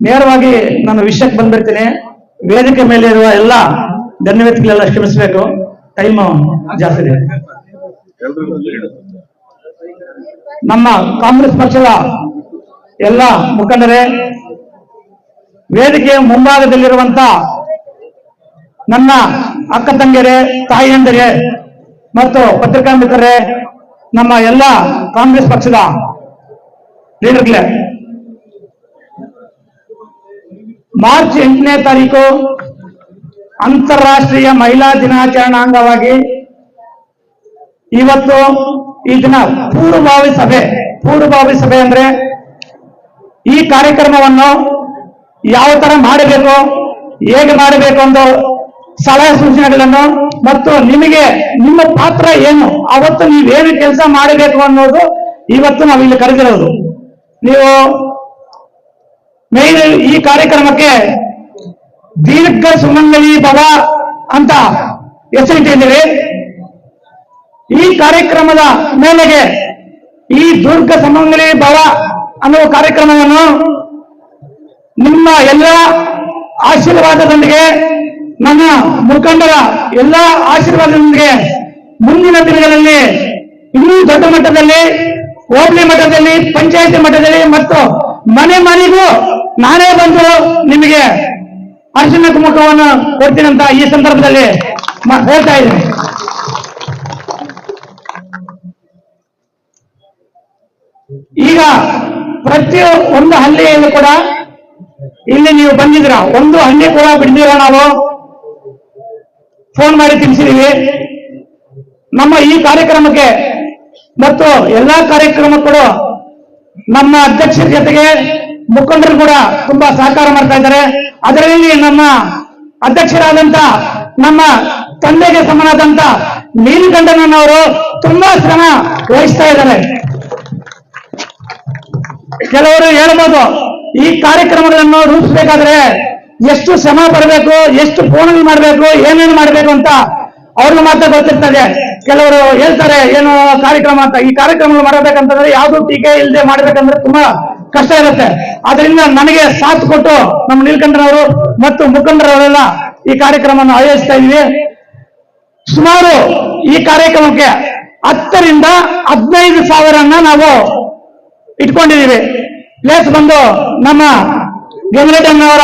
ನೇರವಾಗಿ ನಾನು ವಿಷಯಕ್ಕೆ ಬಂದ್ಬಿಡ್ತೀನಿ ವೇದಿಕೆ ಮೇಲೆ ಇರುವ ಎಲ್ಲ ಧನ್ಯವಾದಗಳೆಲ್ಲ ಕ್ಷಮಿಸಬೇಕು. ಟೈಮ್ ಜಾಸ್ತಿ ಇದೆ. ನಮ್ಮ ಕಾಂಗ್ರೆಸ್ ಪಕ್ಷದ ಎಲ್ಲ ಮುಖಂಡರೇ, ವೇದಿಕೆಯ ಮುಂಭಾಗದಲ್ಲಿರುವಂತ ನನ್ನ ಅಕ್ಕ ತಂಗಿಯರೇ ತಾಯಿಯಂದಿರೇ ಮತ್ತು ಪತ್ರಿಕಾ ಮಿತ್ರರೇ ನಮ್ಮ ಎಲ್ಲ ಕಾಂಗ್ರೆಸ್ ಪಕ್ಷದ ಲೀಡರ್ಗಳೇ ಮಾರ್ಚ್ ಎಂಟನೇ ತಾರೀಕು ಅಂತಾರಾಷ್ಟ್ರೀಯ ಮಹಿಳಾ ದಿನಾಚರಣಾ ಅಂಗವಾಗಿ ಇವತ್ತು ಈ ದಿನ ಪೂರ್ವಭಾವಿ ಸಭೆ ಪೂರ್ವಭಾವಿ ಸಭೆ ಅಂದ್ರೆ ಈ ಕಾರ್ಯಕ್ರಮವನ್ನು ಯಾವ ತರ ಮಾಡಬೇಕು, ಹೇಗೆ ಮಾಡಬೇಕು ಎಂದು ಸಲಹೆ ಸೂಚನೆಗಳನ್ನು ಮತ್ತು ನಿಮಗೆ ನಿಮ್ಮ ಪಾತ್ರ ಏನು, ಅವತ್ತು ನೀವೇನು ಕೆಲಸ ಮಾಡಬೇಕು ಅನ್ನೋದು ಇವತ್ತು ನಾವು ಇಲ್ಲಿ ಕರೆದಿರೋದು. ನೀವು ಮೇನ್ ಈ ಕಾರ್ಯಕ್ರಮಕ್ಕೆ ದೀರ್ಘ ಸುಮಂಗಲಿ ಭವ ಅಂತ ಹೆಸರಿಟ್ಟಿದ್ದೀವಿ. ಈ ಕಾರ್ಯಕ್ರಮದ ಮೇಲೆಗೆ ಈ ದುರ್ಗ ಸುಮಂಗಲಿ ಭವ ಅನ್ನುವ ಕಾರ್ಯಕ್ರಮವನ್ನು ನಿಮ್ಮ ಎಲ್ಲ ಆಶೀರ್ವಾದದೊಂದಿಗೆ, ನನ್ನ ಮುಖಂಡರ ಎಲ್ಲ ಆಶೀರ್ವಾದದೊಂದಿಗೆ ಮುಂದಿನ ದಿನಗಳಲ್ಲಿ ಇನ್ನೂ ದೊಡ್ಡ ಮಟ್ಟದಲ್ಲಿ, ಹೋಬಳಿ ಮಟ್ಟದಲ್ಲಿ, ಪಂಚಾಯತಿ ಮಟ್ಟದಲ್ಲಿ ಮತ್ತು ಮನೆ ಮನೆಗೂ ನಾನೇ ಬಂದು ನಿಮಗೆ ಅರಿಶಿನ ಕುಮುಖವನ್ನು ಕೊಡ್ತೀನಿ ಈ ಸಂದರ್ಭದಲ್ಲಿ ಹೇಳ್ತಾ ಇದ್ದೀನಿ. ಈಗ ಪ್ರತಿ ಒಂದು ಹಳ್ಳಿಯಲ್ಲೂ ಕೂಡ ಇಲ್ಲಿ ನೀವು ಬಂದಿದ್ರ ಒಂದು ಹಳ್ಳಿ ಕೂಡ ಬಿಡ್ದಿರ ನಾವು. ಫೋನ್ ಮಾಡಿ ತಿಳಿಸಿದೀವಿ ನಮ್ಮ ಈ ಕಾರ್ಯಕ್ರಮಕ್ಕೆ ಮತ್ತು ಎಲ್ಲಾ ಕಾರ್ಯಕ್ರಮಕ್ಕೂ ನಮ್ಮ ಅಧ್ಯಕ್ಷರ ಜೊತೆಗೆ ಮುಖಂಡರು ಕೂಡ ತುಂಬಾ ಸಹಕಾರ ಮಾಡ್ತಾ ಇದ್ದಾರೆ. ಅದರಲ್ಲಿ ನಮ್ಮ ಅಧ್ಯಕ್ಷರಾದಂತ, ನಮ್ಮ ತಂದೆಗೆ ಸಮನಾದಂತ ನೀಲಕಂಠನವರು ತುಂಬಾ ಶ್ರಮ ವಹಿಸ್ತಾ ಇದ್ದಾರೆ. ಕೆಲವರು ಹೇಳ್ಬೋದು, ಈ ಕಾರ್ಯಕ್ರಮಗಳನ್ನು ರೂಪಿಸಬೇಕಾದ್ರೆ ಎಷ್ಟು ಶ್ರಮ ಪಡಬೇಕು, ಎಷ್ಟು ಫೋನಲ್ಲಿ ಮಾಡಬೇಕು, ಏನೇನು ಮಾಡಬೇಕು ಅಂತ ಅವ್ರಿಗೆ ಮಾತ್ರ ಗೊತ್ತಿರ್ತದೆ. ಕೆಲವರು ಹೇಳ್ತಾರೆ, ಏನು ಕಾರ್ಯಕ್ರಮ ಅಂತ. ಈ ಕಾರ್ಯಕ್ರಮ ಮಾಡಬೇಕಂತಂದ್ರೆ ಯಾವುದು ಟೀಕೆ ಇಲ್ಲದೆ ಮಾಡಬೇಕಂದ್ರೆ ತುಂಬಾ ಕಷ್ಟ ಇರುತ್ತೆ. ಅದರಿಂದ ನನಗೆ ಸಾಥ್ ಕೊಟ್ಟು ನಮ್ಮ ನೀಲ್ಕಂಠರವರು ಮತ್ತು ಮುಖಂಡರವರೆಲ್ಲ ಈ ಕಾರ್ಯಕ್ರಮವನ್ನು ಆಯೋಜಿಸ್ತಾ ಇದ್ವಿ ಸುಮಾರು ಈ ಕಾರ್ಯಕ್ರಮಕ್ಕೆ ಹತ್ತರಿಂದ ಹದಿನೈದು ಸಾವಿರನ ನಾವು ಇಟ್ಕೊಂಡಿದ್ದೀವಿ. ಪ್ಲೇಸ್ ಬಂದು ನಮ್ಮ ಅವರ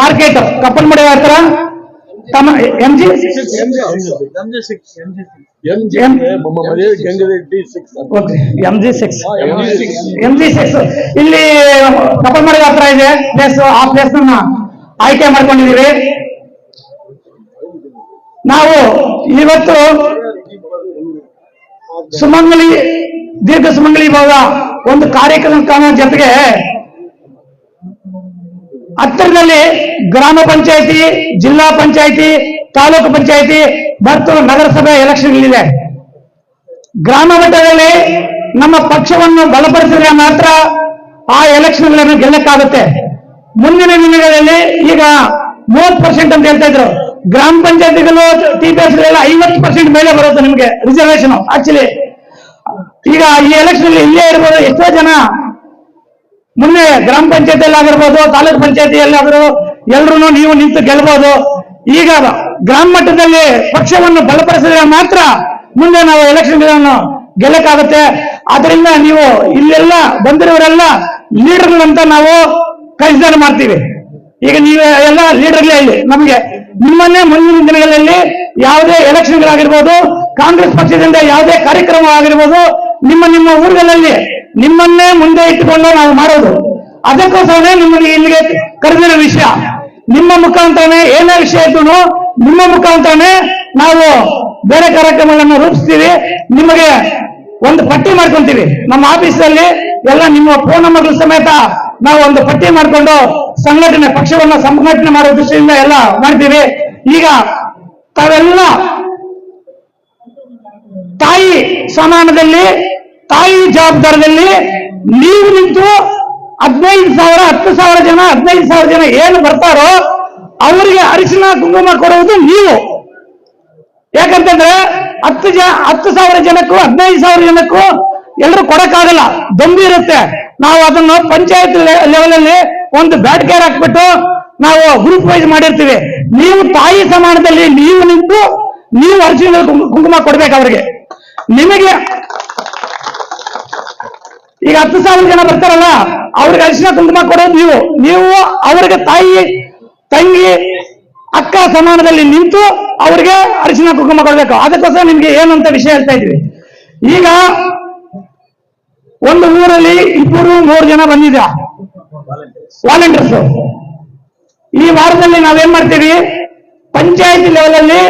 ಮಾರ್ಕೆಟ್ ಕಪ್ಪಲ್ಮಡಿ ಹತ್ರ ತಮ್ಮ M G M G six six ಇಲ್ಲಿ ಕಪ್ಪಲ್ಮಡಿ ಹತ್ರ ಇದೆ ಪ್ಲೇಸ್ ಆ ಪ್ಲೇಸ್ ಆಯ್ಕೆ ಮಾಡ್ಕೊಂಡಿದ್ದೀವಿ ನಾವು ಇವತ್ತು ಸುಮಂಗಲಿ ದೀರ್ಘ ಸುಮಂಗಲಿ ಭಾಗ ಒಂದು ಕಾರ್ಯಕ್ರಮ ಜೊತೆಗೆ ಹತ್ತಿರದಲ್ಲಿ ಗ್ರಾಮ ಪಂಚಾಯತಿ, ಜಿಲ್ಲಾ ಪಂಚಾಯತಿ, ತಾಲೂಕು ಪಂಚಾಯತಿ ಮತ್ತು ನಗರಸಭೆ ಎಲೆಕ್ಷನ್ಗಳಿದೆ ಗ್ರಾಮ ಮಟ್ಟದಲ್ಲಿ ನಮ್ಮ ಪಕ್ಷವನ್ನು ಬಲಪಡಿಸಿದ್ರೆ ಮಾತ್ರ ಆ ಎಲೆಕ್ಷನ್ಗಳನ್ನು ಗೆಲ್ಲಕ್ಕಾಗುತ್ತೆ. ಮುಂದಿನ ದಿನಗಳಲ್ಲಿ ಈಗ ಮೂವತ್ತು ಪರ್ಸೆಂಟ್ ಅಂತ ಹೇಳ್ತಾ ಇದ್ರು. ಗ್ರಾಮ ಪಂಚಾಯತಿಗಳು ಟಿ ಪಿ ಎಸ್ ಐವತ್ತು ಪರ್ಸೆಂಟ್ ಮೇಲೆ ಬರುತ್ತೆ ನಿಮಗೆ ರಿಸರ್ವೇಶನ್ ಆಕ್ಚುಲಿ ಈಗ ಈ ಎಲೆಕ್ಷನ್ ಇಲ್ಲೇ ಇರ್ಬೋದು ಎಷ್ಟೋ ಜನ ಮೊನ್ನೆ ಗ್ರಾಮ ಪಂಚಾಯತಿಯಲ್ಲಿ ಆಗಿರ್ಬೋದು ತಾಲೂಕ್ ಪಂಚಾಯತಿಯಲ್ಲಾದರೂ ಎಲ್ರು ನೀವು ನಿಂತು ಗೆಲ್ಬಹುದು ಈಗ ಗ್ರಾಮ ಮಟ್ಟದಲ್ಲಿ ಪಕ್ಷವನ್ನು ಬಲಪಡಿಸಿದ್ರೆ ಮಾತ್ರ ಮುಂದೆ ನಾವು ಎಲೆಕ್ಷನ್ಗಳನ್ನು ಗೆಲ್ಲಕ್ಕಾಗುತ್ತೆ. ಆದ್ರಿಂದ ನೀವು ಇಲ್ಲೆಲ್ಲ ಬಂದಿರೋರೆಲ್ಲ ಲೀಡರ್ಗಳಂತ ನಾವು ಕನ್ಸಿಡರ್ ಮಾಡ್ತೀವಿ. ಈಗ ನೀವು ಎಲ್ಲ ಲೀಡರ್ಗಳೇ ಇಲ್ಲಿ. ನಮಗೆ ನಿಮ್ಮನ್ನೇ ಮುಂದಿನ ದಿನಗಳಲ್ಲಿ ಯಾವುದೇ ಎಲೆಕ್ಷನ್ಗಳಾಗಿರ್ಬೋದು ಕಾಂಗ್ರೆಸ್ ಪಕ್ಷದಿಂದ ಯಾವುದೇ ಕಾರ್ಯಕ್ರಮ ಆಗಿರ್ಬೋದು ನಿಮ್ಮ ನಿಮ್ಮ ಊರುಗಳಲ್ಲಿ ನಿಮ್ಮನ್ನೇ ಮುಂದೆ ಇಟ್ಟುಕೊಂಡು ನಾವು ಮಾಡೋದು. ಅದಕ್ಕೋಸ್ಕರನೇ ನಿಮ್ಮನ್ನು ಇಲ್ಲಿಗೆ ಕರೆದಿರೋ ವಿಷಯ. ನಿಮ್ಮ ಮುಖಾಂತರನೇ ಏನೇ ವಿಷಯ ಇದ್ದು ನಿಮ್ಮ ಮುಖಾಂತರನೇ ನಾವು ಬೇರೆ ಕಾರ್ಯಕ್ರಮಗಳನ್ನು ರೂಪಿಸ್ತೀವಿ. ನಿಮಗೆ ಒಂದು ಪಟ್ಟಿ ಮಾಡ್ಕೊಂತೀವಿ. ನಮ್ಮ ಆಫೀಸಲ್ಲಿ ಎಲ್ಲ ನಿಮ್ಮ ಫೋನ್ ನಂಬರ್ಗಳ ಸಮೇತ ನಾವು ಒಂದು ಪಟ್ಟಿ ಮಾಡ್ಕೊಂಡು ಸಂಘಟನೆ, ಪಕ್ಷವನ್ನ ಸಂಘಟನೆ ಮಾಡೋ ದೃಷ್ಟಿಯಿಂದ ಎಲ್ಲ ಮಾಡ್ತೀವಿ. ಈಗ ತಾವೆಲ್ಲ ತಾಯಿ ಸಮಾನದಲ್ಲಿ ತಾಯಿ ಜವಾಬ್ದಾರದಲ್ಲಿ ನೀವು ನಿಂತು ಹದಿನೈದು ಸಾವಿರ, ಹತ್ತು ಸಾವಿರ ಜನ, ಹದಿನೈದು ಸಾವಿರ ಜನ ಏನು ಬರ್ತಾರೋ ಅವರಿಗೆ ಅರಿಶಿನ, ಕುಂಕುಮ ಕೊಡುವುದು ನೀವು. ಯಾಕಂತಂದ್ರೆ ಹತ್ತು ಜನ ಹತ್ತು ಸಾವಿರ ಜನಕ್ಕೂ, ಹದಿನೈದು ಸಾವಿರ ಜನಕ್ಕೂ ಎಲ್ಲರೂ ಕೊಡಕ್ಕಾಗಲ್ಲ. ದೊಂಬಿ ಇರುತ್ತೆ. ನಾವು ಅದನ್ನು ಪಂಚಾಯತ್ ಲೆವೆಲ್ ಅಲ್ಲಿ ಒಂದು ಬ್ಯಾಟ್ಕೇರ್ ಹಾಕ್ಬಿಟ್ಟು ನಾವು ಗ್ರೂಪ್ ವೈಸ್ ಮಾಡಿರ್ತೀವಿ. ನೀವು ತಾಯಿ ಸಮಾನದಲ್ಲಿ ನೀವು ನಿಂತು ನೀವು ಅರ್ಜಿ ಕುಂಕುಮ ಕೊಡ್ಬೇಕು ಅವ್ರಿಗೆ. ನಿಮಗೆ ಈಗ ಹತ್ತು ಸಾವಿರ ಜನ ಬರ್ತಾರಲ್ಲ, ಅವ್ರಿಗೆ ಅರಿಶಿನ ಕುಂಕುಮ ಕೊಡೋದು ನೀವು. ನೀವು ಅವ್ರಿಗೆ ತಾಯಿ, ತಂಗಿ, ಅಕ್ಕ ಸಮಾನದಲ್ಲಿ ನಿಂತು ಅವ್ರಿಗೆ ಅರಿಶಿನ ಕುಂಕುಮ ಕೊಡಬೇಕು. ಅದಕ್ಕೋಸ್ಕರ ನಿಮ್ಗೆ ಏನಂತ ವಿಷಯ ಹೇಳ್ತಾ ಇದ್ವಿ ಈಗ ಒಂದು ಊರಲ್ಲಿ ಇಬ್ಬರು ಮೂರು ಜನ ಬಂದಿದ್ದ ವಾಲಂಟಿಯರ್ಸ್ ಈ ವಾರದಲ್ಲಿ ನಾವೇನ್ ಮಾಡ್ತೀವಿ? ಪಂಚಾಯತಿ ಲೆವೆಲ್ ಅಲ್ಲಿ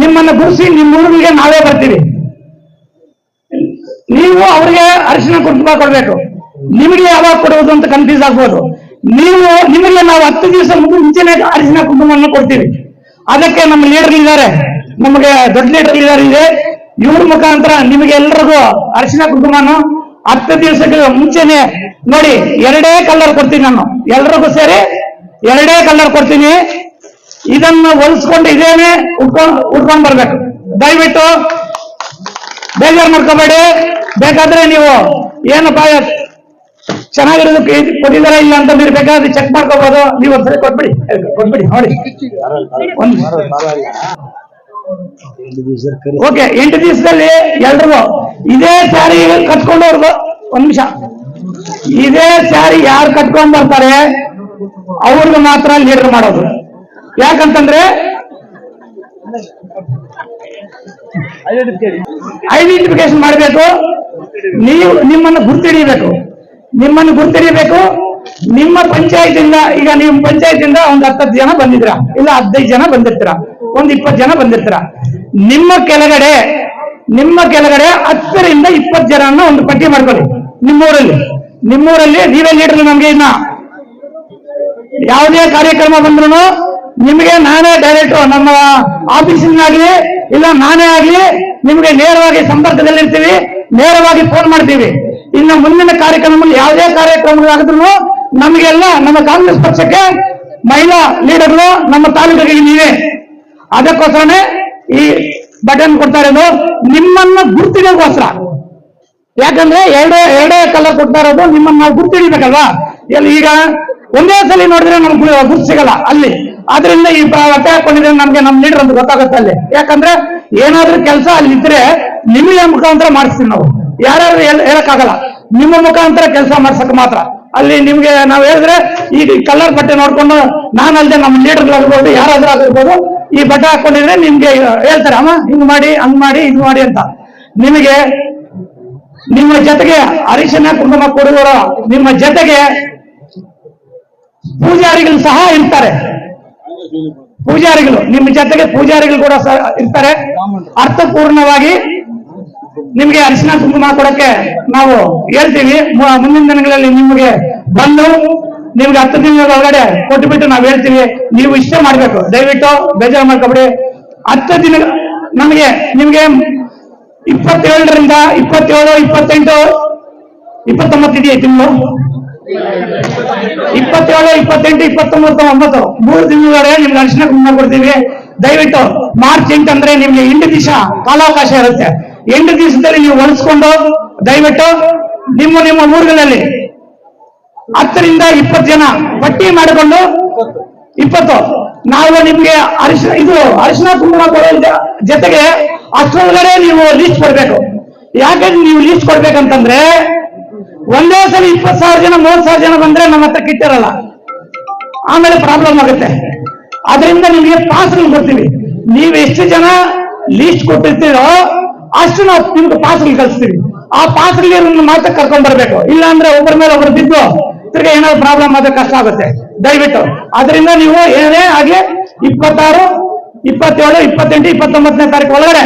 ನಿಮ್ಮನ್ನ ಗುರುಸಿ ನಿಮ್ಮ ಊರಿಗೆ ನಾವೇ ಬರ್ತೀವಿ. ನೀವು ಅವ್ರಿಗೆ ಅರಿಶಿನ ಕುಟುಂಬ ಕೊಡ್ಬೇಕು. ನಿಮಗೆ ಯಾವಾಗ ಕೊಡುವುದು ಅಂತ ಕನ್ಫ್ಯೂಸ್ ಆಗ್ಬೋದು. ನೀವು, ನಿಮಗೆ ನಾವು ಹತ್ತು ದಿವಸ ಮುಂಚೆನೆ ಅರಿಶಿನ ಕುಟುಂಬವನ್ನು ಕೊಡ್ತೀವಿ. ಅದಕ್ಕೆ ನಮ್ಮ ಲೀಡರ್ ಇದ್ದಾರೆ. ನಮಗೆ ದೊಡ್ಡ ಲೀಡರ್ ಇದ್ದಾರೆ. ಇದೆ ಇವ್ರ ಮುಖಾಂತರ ನಿಮಗೆ ಎಲ್ರಿಗೂ ಅರಿಶಿನ ಕುಂಕುಮನು ಹತ್ತು ದಿವಸಕ್ಕೆ ಮುಂಚೆನೆ ನೋಡಿ, ಎರಡೇ ಕಲರ್ ಕೊಡ್ತೀನಿ ನಾನು. ಎಲ್ರಿಗೂ ಸೇರಿ ಎರಡೇ ಕಲರ್ ಕೊಡ್ತೀನಿ. ಇದನ್ನು ಹೊಲಿಸ್ಕೊಂಡು ಇದೇನೆ ಉಟ್ಕೊಂಡು ಉಟ್ಕೊಂಡ್ ಬರ್ಬೇಕು ದಯವಿಟ್ಟು ಬೇಜಾರು ಮಾಡ್ಕೋಬೇಡಿ. ಬೇಕಾದ್ರೆ ನೀವು ಏನಪ್ಪ ಚೆನ್ನಾಗಿರೋದು ಕೊಟ್ಟಿದಾರ ಇಲ್ಲ ಅಂತ ನೀವು ಬೇಕಾದ್ರೆ ಚೆಕ್ ಮಾಡ್ಕೋಬಹುದು ನೀವು ಒಂದ್ಸರಿ ಕೊಟ್ಬಿಡಿ. ಕೊಟ್ಬಿಡಿ, ನೋಡಿ. ಓಕೆ, ಎಂಟು ದಿವಸದಲ್ಲಿ ಎಲ್ರಿಗೂ ಇದೇ ಸ್ಯಾರಿ ಕಟ್ಕೊಂಡವ್ರಿಗೂ ಒಂದ್ ನಿಮಿಷ. ಇದೇ ಸ್ಯಾರಿ ಯಾರು ಕಟ್ಕೊಂಡ್ ಬರ್ತಾರೆ ಅವ್ರಿಗೆ ಮಾತ್ರ ಲೀಡರ್ ಮಾಡೋದು. ಯಾಕಂತಂದ್ರೆ ಐಡೆಂಟಿಫಿಕೇಶನ್ ಮಾಡಬೇಕು. ನೀವು ನಿಮ್ಮನ್ನು ಗುರ್ತಿಡಿಬೇಕು. ನಿಮ್ಮನ್ನು ಗುರ್ತಿಡಿಬೇಕು. ನಿಮ್ಮ ಪಂಚಾಯತಿಂದ, ಈಗ ನಿಮ್ಮ ಪಂಚಾಯತಿಂದ ಒಂದು ಹತ್ತತ್ತು ಜನ ಬಂದಿದ್ರ ಇಲ್ಲ, ಹದಿನೈದು ಜನ ಬಂದಿರ್ತೀರ? ಒಂದ್ ಇಪ್ಪತ್ತು ಜನ ಬಂದಿರ್ತೀರ? ನಿಮ್ಮ ಕೆಳಗಡೆ ನಿಮ್ಮ ಕೆಳಗಡೆ ಹತ್ತರಿಂದ ಇಪ್ಪತ್ ಜನನ್ನ ಒಂದು ಪಟ್ಟಿ ಮಾಡ್ಕೊಳ್ಳಿ. ನಿಮ್ಮೂರಲ್ಲಿ. ನಿಮ್ಮೂರಲ್ಲಿ ನೀವೇ ಲೀಡರ್ ನಮ್ಗೆ ಇನ್ನ. ಯಾವುದೇ ಕಾರ್ಯಕ್ರಮ ಬಂದ್ರು ನಿಮಗೆ ನಾನೇ ಡೈರೆಕ್ಟ್ ನಮ್ಮ ಆಫೀಸಿನಾಗ್ಲಿ ಇಲ್ಲ ನಾನೇ ಆಗ್ಲಿ, ನಿಮಗೆ ನೇರವಾಗಿ ಸಂಪರ್ಕದಲ್ಲಿರ್ತೀವಿ, ನೇರವಾಗಿ ಫೋನ್ ಮಾಡ್ತೀವಿ. ಇನ್ನು ಮುಂದಿನ ಕಾರ್ಯಕ್ರಮಗಳು ಯಾವುದೇ ಕಾರ್ಯಕ್ರಮಗಳಾಗಿದ್ರು ನಮಗೆಲ್ಲ, ನಮ್ಮ ಕಾಂಗ್ರೆಸ್ ಪಕ್ಷಕ್ಕೆ ಮಹಿಳಾ ಲೀಡರ್ಗಳು ನಮ್ಮ ತಾಲೂಕಿಗೆ ನೀವೇ. ಅದಕ್ಕೋಸ್ಕರನೇ ಈ ಬಟನ್ ಕೊಡ್ತಾ ಇರೋದು, ನಿಮ್ಮನ್ನ ಗುರ್ತಿಗೋಸ್ಕರ. ಯಾಕಂದ್ರೆ ಎರಡೇ ಎರಡೇ ಕಲರ್ ಕೊಡ್ತಾ ಇರೋದು ನಿಮ್ಮನ್ನ ನಾವು ಗುರ್ತಿಡಿಬೇಕಲ್ವಾ? ಎಲ್ಲಿ ಈಗ ಒಂದೇ ಸಲ ನೋಡಿದ್ರೆ ನಮ್ಗೆ ಗುರ್ತು ಸಿಗಲ್ಲ ಅಲ್ಲಿ. ಆದ್ರಿಂದ ಈ ಬಟ್ಟೆ ಹಾಕೊಂಡಿದ್ರೆ ನಮ್ಗೆ ನಮ್ ಲೀಡರ್ ಅಂತ ಗೊತ್ತಾಗುತ್ತೆ ಅಲ್ಲಿ. ಯಾಕಂದ್ರೆ ಏನಾದ್ರೂ ಕೆಲಸ ಅಲ್ಲಿ ಇದ್ರೆ ನಿಮಗೆ ಮುಖಾಂತರ ಮಾಡಿಸ್ತೀವಿ ನಾವು. ಯಾರ್ಯಾರು ಹೇಳ್- ಹೇಳಕ್ಕಾಗಲ್ಲ. ನಿಮ್ಮ ಮುಖಾಂತರ ಕೆಲಸ ಮಾಡ್ಸಕ್ ಮಾತ್ರ. ಅಲ್ಲಿ ನಿಮ್ಗೆ ನಾವ್ ಹೇಳಿದ್ರೆ ಈ ಕಲರ್ ಬಟ್ಟೆ ನೋಡ್ಕೊಂಡು ನಾನಲ್ದೆ ನಮ್ಮ ಲೀಡರ್ ಆಗಿರ್ಬೋದು, ಯಾರಾದ್ರೂ ಆಗಿರ್ಬೋದು, ಈ ಬಟ್ಟೆ ಹಾಕೊಂಡಿದ್ರೆ ನಿಮ್ಗೆ ಹೇಳ್ತಾರೆ, ಅಮ್ಮ, ಹಿಂಗ್ ಮಾಡಿ, ಹಂಗ್ ಮಾಡಿ ಇದು ಮಾಡಿ ಅಂತ. ನಿಮಗೆ ನಿಮ್ಮ ಜೊತೆಗೆ ಅರಿಶಿನ ಕುಂಕುಮ ಕೊಡುವವರು ನಿಮ್ಮ ಜೊತೆಗೆ ಪೂಜಾರಿಗಳು ಸಹ ಇರ್ತಾರೆ. ಪೂಜಾರಿಗಳು, ನಿಮ್ಮ ಜೊತೆಗೆ ಪೂಜಾರಿಗಳು ಕೂಡ ಇರ್ತಾರೆ. ಅರ್ಥಪೂರ್ಣವಾಗಿ ನಿಮ್ಗೆ ಅರಿಶಿನ ಕುಂಕುಮ ಕೊಡಕ್ಕೆ ನಾವು ಹೇಳ್ತೀವಿ. ಮುಂದಿನ ದಿನಗಳಲ್ಲಿ ನಿಮಗೆ ಬಂದು ನಿಮ್ಗೆ ಹತ್ತು ದಿನಗಳ ಒಳಗಡೆ ಕೊಟ್ಟುಬಿಟ್ಟು ನಾವು ಹೇಳ್ತೀವಿ. ನೀವು ಇಷ್ಟೇ ಮಾಡ್ಬೇಕು. ದಯವಿಟ್ಟು ಬೇಜಾರು ಮಾಡ್ಕೊಬಿಡಿ. ಹತ್ತು ದಿನ, ನಮಗೆ, ನಿಮ್ಗೆ ಇಪ್ಪತ್ತೇಳರಿಂದ ಇಪ್ಪತ್ತೇಳು, ಇಪ್ಪತ್ತೆಂಟು, ಇಪ್ಪತ್ತೊಂಬತ್ತು ಇದೆಯಾ ತಿಂಗಳು? ಇಪ್ಪತ್ತೇಳು, ಇಪ್ಪತ್ತೆಂಟು, ಇಪ್ಪತ್ತೊಂಬತ್ತು, ಒಂಬತ್ತು. ಮೂರು ದಿನದೊಳಗೆ ನಿಮ್ಗೆ ಅರಿಶಿನ ಕುಂಕುಮ ಕೊಡ್ತೀವಿ. ದಯವಿಟ್ಟು ಮಾರ್ಚ್ ಎಂಟು ಅಂದ್ರೆ ನಿಮ್ಗೆ ಎಂಟು ದಿವಸ ಕಾಲಾವಕಾಶ ಇರುತ್ತೆ. ಎಂಟು ದಿವಸದಲ್ಲಿ ನೀವು ಹೊಲಿಸ್ಕೊಂಡು ದಯವಿಟ್ಟು ನಿಮ್ಮ ನಿಮ್ಮ ಊರುಗಳಲ್ಲಿ ಹತ್ತರಿಂದ ಇಪ್ಪತ್ತು ಜನ ಪಟ್ಟಿ ಮಾಡಿಕೊಂಡು, ಇಪ್ಪತ್ತು. ನಾವು ನಿಮ್ಗೆ ಅರಿಶಿನ, ಇದು ಅರಿಶಿನ ಕುಂಕುಮ ಕೊಡೋ ಜೊತೆಗೆ ಅಷ್ಟೊಳಗಡೆ ನೀವು ಲೀಸ್ಟ್ ಕೊಡ್ಬೇಕು. ಯಾಕಂದ್ರೆ ನೀವು ಲೀಸ್ಟ್ ಕೊಡ್ಬೇಕಂತಂದ್ರೆ ಒಂದೇ ಸಲ ಇಪ್ಪತ್ತು ಸಾವಿರ ಜನ, ಮೂವತ್ತು ಸಾವಿರ ಜನ ಬಂದ್ರೆ ನಮ್ಮ ಹತ್ರ ಕಿಟ್ಟಿರಲ್ಲ. ಆಮೇಲೆ ಪ್ರಾಬ್ಲಮ್ ಆಗುತ್ತೆ. ಅದರಿಂದ ನಿಮಗೆ ಪಾಸ್ಗಳು ಕೊಡ್ತೀವಿ. ನೀವು ಎಷ್ಟು ಜನ ಲೀಸ್ಟ್ ಕೊಟ್ಟಿರ್ತೀರೋ ಅಷ್ಟು ನಾವು ನಿಮ್ಗೆ ಪಾಸ್ಗಳು ಕಳಿಸ್ತೀವಿ. ಆ ಪಾಸ್ಗಳಿಗೆ ಮಾತ್ರ ಕರ್ಕೊಂಡ್ ಬರ್ಬೇಕು. ಇಲ್ಲ ಅಂದ್ರೆ ಒಬ್ಬರ ಮೇಲೆ ಒಬ್ರು ಬಿದ್ದು ತಿರ್ಗಿ ಏನಾದ್ರು ಪ್ರಾಬ್ಲಮ್ ಆದ್ರೆ ಕಷ್ಟ ಆಗುತ್ತೆ. ದಯವಿಟ್ಟು. ಅದರಿಂದ ನೀವು ಏನೇ ಆಗ್ಲಿ ಇಪ್ಪತ್ತಾರು, ಇಪ್ಪತ್ತೇಳು, ಇಪ್ಪತ್ತೆಂಟು, ಇಪ್ಪತ್ತೊಂಬತ್ತನೇ ತಾರೀಕು ಒಳಗಡೆ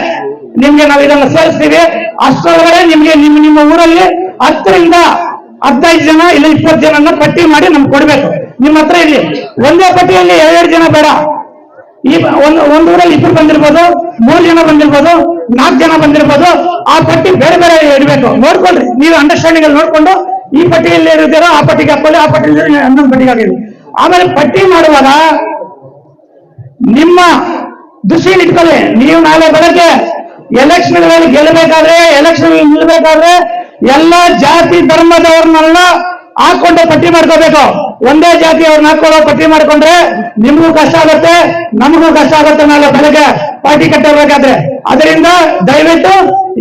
ನಿಮ್ಗೆ ನಾವು ಇದನ್ನ ಸೇರಿಸ್ತೀವಿ. ಅಷ್ಟರೊಳಗಡೆ ನಿಮ್ಗೆ ನಿಮ್ಮ ನಿಮ್ಮ ಊರಲ್ಲಿ ಹತ್ತರಿಂದ ಹದಿನೈದು ಜನ ಇಲ್ಲ ಇಪ್ಪತ್ತು ಜನನ ಪಟ್ಟಿ ಮಾಡಿ ನಮ್ಗೆ ಕೊಡ್ಬೇಕು. ನಿಮ್ಮ ಹತ್ರ ಇಲ್ಲಿ ಒಂದೇ ಪಟ್ಟಿಯಲ್ಲಿ ಎರಡೆರಡು ಜನ ಬೇಡ. ಈ ಒಂದು ಒಂದೂರಲ್ಲಿ ಇಬ್ಬರು ಬಂದಿರ್ಬೋದು, ಮೂರು ಜನ ಬಂದಿರ್ಬೋದು, ನಾಲ್ಕು ಜನ ಬಂದಿರ್ಬೋದು, ಆ ಪಟ್ಟಿ ಬೇರೆ ಬೇರೆ ಇಡಬೇಕು. ನೋಡ್ಕೊಳ್ರಿ. ನೀವು ಅಂಡರ್ಸ್ಟ್ಯಾಂಡಿಂಗ್ ಅಲ್ಲಿ ನೋಡ್ಕೊಂಡು ಈ ಪಟ್ಟಿಯಲ್ಲಿ ಇರುತ್ತೀರೋ ಆ ಪಟ್ಟಿಗೆ ಹಾಕೊಳ್ಳಿ ಆ ಪಟ್ಟಿ ಇನ್ನೊಂದು ಪಟ್ಟಿಗೆ ಹಾಕಿರಿ ಆಮೇಲೆ ಪಟ್ಟಿ ಮಾಡುವಾಗ ನಿಮ್ಮ ದೃಷ್ಟಿಯಲ್ಲಿ ಇಟ್ಕೊಳ್ಳಿ. ನೀವು ನಾಳೆ ಬೆಳಗ್ಗೆ ಎಲೆಕ್ಷನ್ ಗೆಲ್ಲಬೇಕಾದ್ರೆ ಎಲೆಕ್ಷನ್ ನಿಲ್ಬೇಕಾದ್ರೆ ಎಲ್ಲ ಜಾತಿ ಧರ್ಮದವ್ರನ್ನೆಲ್ಲ ಹಾಕೊಂಡು ಪಟ್ಟಿ ಮಾಡ್ಕೋಬೇಕು. ಒಂದೇ ಜಾತಿಯವ್ರನ್ನ ಹಾಕೊಳ್ಳೋ ಪಟ್ಟಿ ಮಾಡ್ಕೊಂಡ್ರೆ ನಿಮಗೂ ಕಷ್ಟ ಆಗುತ್ತೆ, ನಮಗೂ ಕಷ್ಟ ಆಗುತ್ತೆ ನಾಳೆ ಬೆಳಗ್ಗೆ ಪಾರ್ಟಿ ಕಟ್ಟಬೇಕಾದ್ರೆ ಅದರಿಂದ ದಯವಿಟ್ಟು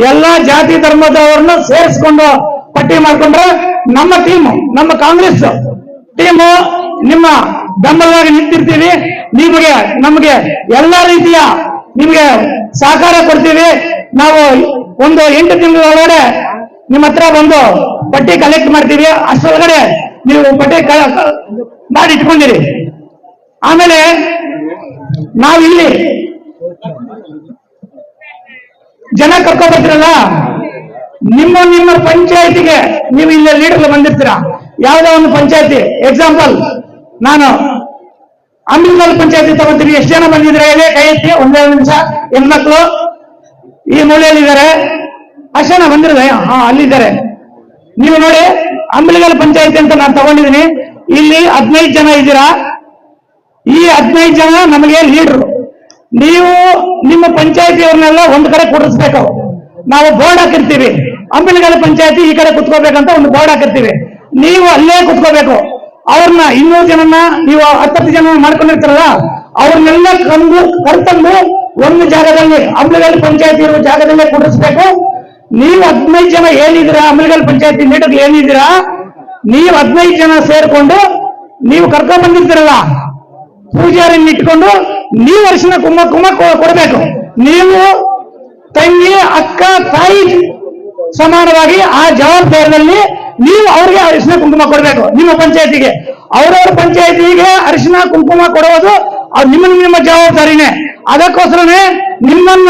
ಎಲ್ಲಾ ಜಾತಿ ಧರ್ಮದವ್ರನ್ನ ಸೇರಿಸ್ಕೊಂಡು ಪಟ್ಟಿ ಮಾಡ್ಕೊಂಡ್ರೆ ನಮ್ಮ ಟೀಮು ನಮ್ಮ ಕಾಂಗ್ರೆಸ್ ಟೀಮು ನಿಮ್ಮ ಬೆಂಬಲವಾಗಿ ನಿಂತಿರ್ತೀವಿ. ನಿಮಗೆ, ನಮಗೆ ಎಲ್ಲ ರೀತಿಯ ನಿಮಗೆ ಸಹಕಾರ ಕೊಡ್ತೀವಿ. ನಾವು ಒಂದು ಎಂಟು ತಿಂಗಳ ಒಳಗಡೆ ನಿಮ್ಮ ಹತ್ರ ಬಂದು ಪಟ್ಟಿ ಕಲೆಕ್ಟ್ ಮಾಡ್ತೀವಿ ಅಷ್ಟೊಳಗಡೆ ನೀವು ಪಟ್ಟಿ ಮಾಡಿ ಇಟ್ಕೊಂಡಿರಿ. ಆಮೇಲೆ ನಾವಿಲ್ಲಿ ಜನ ಕರ್ಕೊಂಡ್ ನಿಮ್ಮ ನಿಮ್ಮ ಪಂಚಾಯತಿಗೆ ನೀವು ಇಲ್ಲಿ ಲೀಡರ್ ಬಂದಿರ್ತೀರಾ? ಯಾವುದೋ ಒಂದು ಪಂಚಾಯತಿ ಎಕ್ಸಾಂಪಲ್ ನಾನು ಅಮೃತಲ್ ಪಂಚಾಯತಿ ತಗೊಂತೀನಿ ಎಷ್ಟು ಜನ ಬಂದಿದ್ರೆ ಕೈ ಎತ್ತಿ ಒಂದೇ ನಿಮಿಷ ಹೆಣ್ಮಕ್ಳು ಈ ಮೂಲೆಯಲ್ಲಿದ್ದಾರೆ. ಅಷ್ಟು ಜನ ಬಂದಿರೋದೆ, ಹಾ ಅಲ್ಲಿದ್ದಾರೆ. ನೀವು ನೋಡಿ, ಅಂಬಲಿಗಲ್ ಪಂಚಾಯತಿ ಅಂತ ನಾನು ತಗೊಂಡಿದ್ದೀನಿ. ಇಲ್ಲಿ ಹದಿನೈದು ಜನ ಇದ್ದೀರಾ? ಈ ಹದಿನೈದು ಜನ ನಮಗೆ ಲೀಡರ್ ನೀವು ನಿಮ್ಮ ಪಂಚಾಯತಿಯವ್ರನ್ನೆಲ್ಲ ಒಂದ್ ಕಡೆ ಕೂಡಿಸ್ಬೇಕು. ನಾವು ಬೋರ್ಡ್ ಹಾಕಿರ್ತೀವಿ. ಅಂಬಲಿಗಲ್ ಪಂಚಾಯತಿ ಈ ಕಡೆ ಕುತ್ಕೋಬೇಕಂತ ಒಂದು ಬೋರ್ಡ್ ಹಾಕಿರ್ತೀವಿ. ನೀವು ಅಲ್ಲೇ ಕುತ್ಕೋಬೇಕು. ಅವ್ರನ್ನ ಇನ್ನೂರು ಜನನ ನೀವು ಹತ್ತತ್ತು ಜನ ಮಾಡ್ಕೊಂಡಿರ್ತಾರಲ್ಲ, ಅವ್ರನ್ನೆಲ್ಲ ಕಂದು ಕರ್ತಂದು ಒಂದು ಜಾಗದಲ್ಲಿ, ಅಂಬಲಿಗಲ್ ಪಂಚಾಯತಿ ಇರುವ ಜಾಗದಲ್ಲೇ ಕೂಡಿಸ್ಬೇಕು. ನೀವು ಹದಿನೈದು ಜನ ಏನಿದ್ದೀರಾ ಅಮಲ್ಗಲ್ ಪಂಚಾಯತಿ ಲೀಡರ್ ಏನಿದ್ದೀರಾ, ನೀವು ಹದಿನೈದು ಜನ ಸೇರ್ಕೊಂಡು ನೀವು ಕರ್ಕೊಂಡ್ ಬಂದಿರ್ತೀರಲ್ಲ, ಪೂಜಾರಿನ ಇಟ್ಕೊಂಡು ನೀವು ಅರಿಶಿನ ಕುಮ್ಮ ಕುಮ್ಮ ಕೊಡಬೇಕು. ನೀವು ತಂಗಿ, ಅಕ್ಕ, ತಾಯಿ ಸಮಾನವಾಗಿ ಆ ಜವಾಬ್ದಾರಿಯಲ್ಲಿ ನೀವು ಅವ್ರಿಗೆ ಅರಿಶಿನ ಕುಂಕುಮ ಕೊಡಬೇಕು, ನಿಮ್ಮ ಪಂಚಾಯತಿಗೆ. ಅವರವ್ರ ಪಂಚಾಯತಿಗೆ ಅರಿಶಿನ ಕುಂಕುಮ ಕೊಡುವುದು ನಿಮ್ಮ ನಿಮ್ಮ ಜವಾಬ್ದಾರಿನೇ. ಅದಕ್ಕೋಸ್ಕರನೇ ನಿಮ್ಮನ್ನ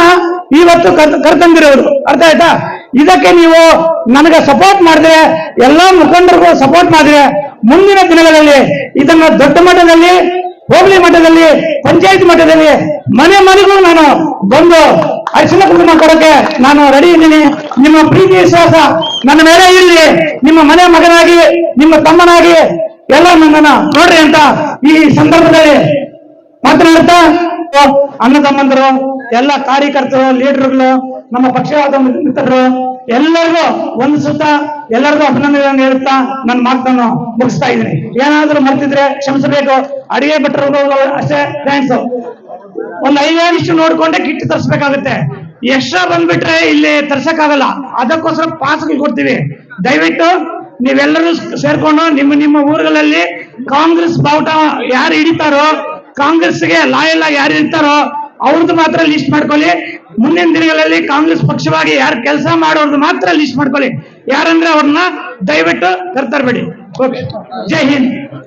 ಇವತ್ತು ಕರ್- ಕರ್ತಂದಿರೋರು ಅರ್ಥ ಆಯ್ತಾ? ಇದಕ್ಕೆ ನೀವು ನನಗೆ ಸಪೋರ್ಟ್ ಮಾಡಿದ್ರೆ, ಎಲ್ಲಾ ಮುಖಂಡರಿಗೂ ಸಪೋರ್ಟ್ ಮಾಡಿದ್ರೆ, ಮುಂದಿನ ದಿನಗಳಲ್ಲಿ ಇದನ್ನ ದೊಡ್ಡ ಮಟ್ಟದಲ್ಲಿ, ಹೋಬಳಿ ಮಟ್ಟದಲ್ಲಿ, ಪಂಚಾಯತ್ ಮಟ್ಟದಲ್ಲಿ, ಮನೆ ಮನೆಗೂ ನಾನು ಬಂದು ಅರಿಶಿನ ಕುಟುಂಬ ಕೊಡಕ್ಕೆ ನಾನು ರೆಡಿ ಇದ್ದೀನಿ. ನಿಮ್ಮ ಪ್ರೀತಿ ವಿಶ್ವಾಸ ನನ್ನ ಮೇಲೆ ಇರಲಿ. ನಿಮ್ಮ ಮನೆ ಮಗನಾಗಿ, ನಿಮ್ಮ ತಮ್ಮನಾಗಿ ಎಲ್ಲ ನನ್ನನ್ನು ನೋಡ್ರಿ ಅಂತ ಈ ಸಂದರ್ಭದಲ್ಲಿ ಮಾತನಾಡುತ್ತಾ ಅಣ್ಣ ತಮ್ಮಂದರು ಎಲ್ಲ ಕಾರ್ಯಕರ್ತರು, ಲೀಡರ್ಗಳು, ನಮ್ಮ ಪಕ್ಷವಾದ ಮಿತ್ರರು, ಎಲ್ಲರಿಗೂ ಒಂದು ಸುತ್ತ ಎಲ್ಲರಿಗೂ ಅಭಿನಂದನೆಗಳನ್ನು ಹೇಳ್ತಾ ನನ್ನ ಮಾತನ್ನು ಮುಗಿಸ್ತಾ ಇದ್ದೀನಿ. ಏನಾದ್ರೂ ಮರ್ತಿದ್ರೆ ಕ್ಷಮಿಸಬೇಕು. ಅಡಿಗೆ ಭಟ್ರು ಅಷ್ಟೇ ಥ್ಯಾಂಕ್ಸ್ ಒಂದು ಐದು ನಿಮಿಷ ನೋಡ್ಕೊಂಡೆ ಕಿಟ್ಟು ತರಿಸ್ಬೇಕಾಗುತ್ತೆ. ಎಕ್ಸ್ಟ್ರಾ ಬಂದ್ಬಿಟ್ರೆ ಇಲ್ಲಿ ತರ್ಸಕ್ಕಾಗಲ್ಲ. ಅದಕ್ಕೋಸ್ಕರ ಪಾಸ್ಗಳು ಕೊಡ್ತೀವಿ. ದಯವಿಟ್ಟು ನೀವೆಲ್ಲರೂ ಸೇರ್ಕೊಂಡು ನಿಮ್ಮ ನಿಮ್ಮ ಊರುಗಳಲ್ಲಿ ಕಾಂಗ್ರೆಸ್ ಬಾವುಟ ಯಾರು ಹಿಡಿತಾರೋ ಕಾಂಗ್ರೆಸ್ಗೆ ಲಾಯಲ್ಲ ಯಾರು ಇರ್ತಾರೋ ಅವ್ರದ್ದು ಮಾತ್ರ ಲಿಸ್ಟ್ ಮಾಡ್ಕೊಳ್ಳಿ. ಮುಂದಿನ ದಿನಗಳಲ್ಲಿ ಕಾಂಗ್ರೆಸ್ ಪಕ್ಷವಾಗಿ ಯಾರು ಕೆಲಸ ಮಾಡೋರ್ದು ಮಾತ್ರ ಲಿಸ್ಟ್ ಮಾಡ್ಕೊಳ್ಳಿ. ಯಾರಂದ್ರೆ ಅವ್ರನ್ನ ದಯವಿಟ್ಟು ಕರ್ತಾರ್ಬೇಡಿ ಓಕೆ ಜೈ ಹಿಂದ್.